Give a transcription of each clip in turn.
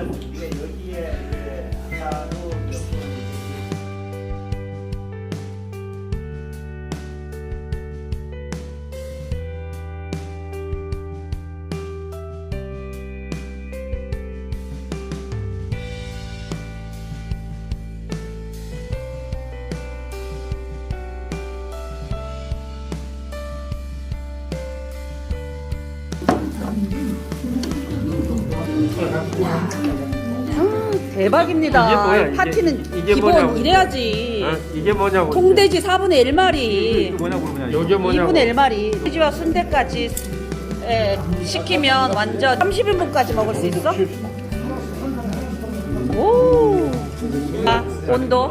Obrigado. 대박입니다. 이게 뭐야, 이게? 파티는 이게 기본 뭐냐고. 이래야지. 어? 이게 뭐냐고. 통돼지 4분의 1마리, 이게 뭐냐고. 2분의 1마리, 돼지와 순대까지 예, 시키면 완전 30인분까지 먹을 수 있어? 오. 아, 온도.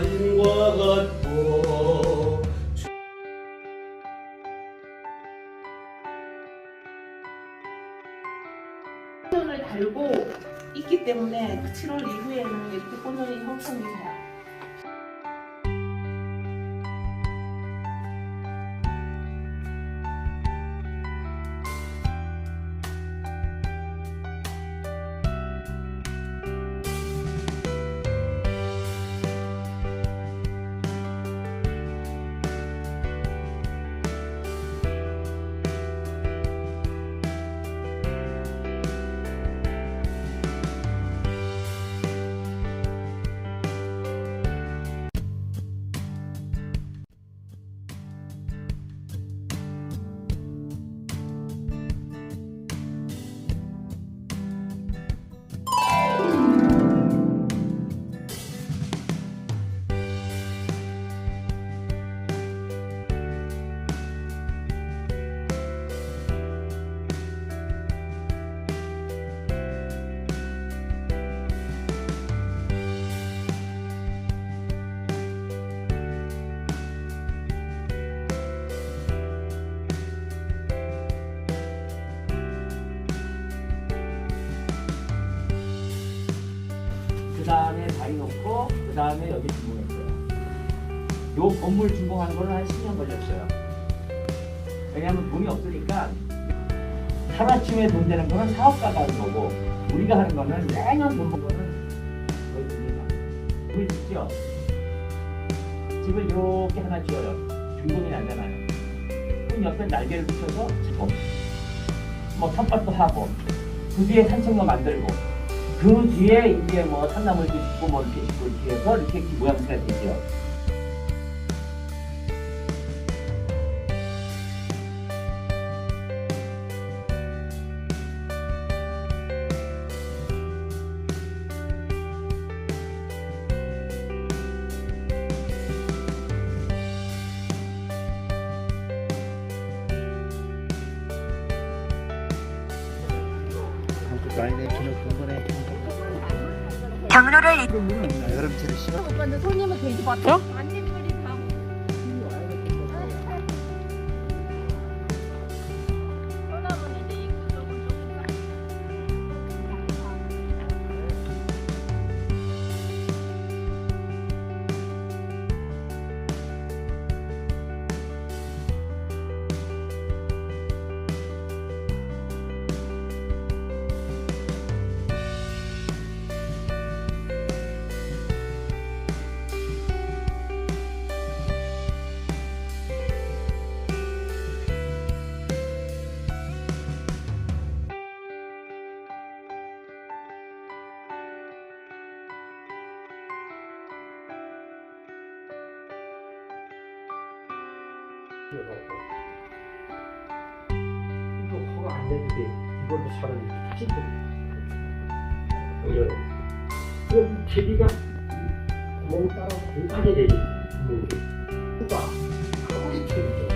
가인과 같고 꽃년을 달고 있기 때문에 7월 이후에는 이렇게 꽃년이 형성이 돼요. 여기 준공했어요. 요 건물 준공하는 거는 한 10년 걸렸어요. 왜냐하면 돈이 없으니까 하나쯤에 돈 되는 거는 사업가가 하는 거고 우리가 하는 거는 매년 돈 버는 거는 거의 됩니다. 보이시죠? 집을 이렇게 하나 지어요. 준공이 안되나요 그럼 옆에 날개를 붙여서 뭐, 뭐 텃밭도 하고 그 뒤에 산책로 만들고 그 뒤에 이제 뭐 산나물도 짓고 뭐 이렇게 짓고 이렇게 해서 이렇게 모양새가 되죠. 이 거 허가 안 되는데 이걸로 사람이 찢거든. 그럼 제비가 구멍 따라 공하게 되지 수가? 아무리 쳐도.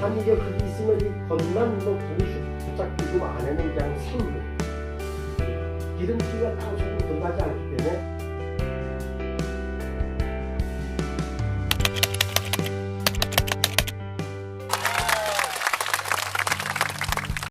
산이 저 거기 있으면 이 건만 뭐 공수 붙잡히고 안에는 그냥 생물 기름기가 조금 들어가지 않기 때문에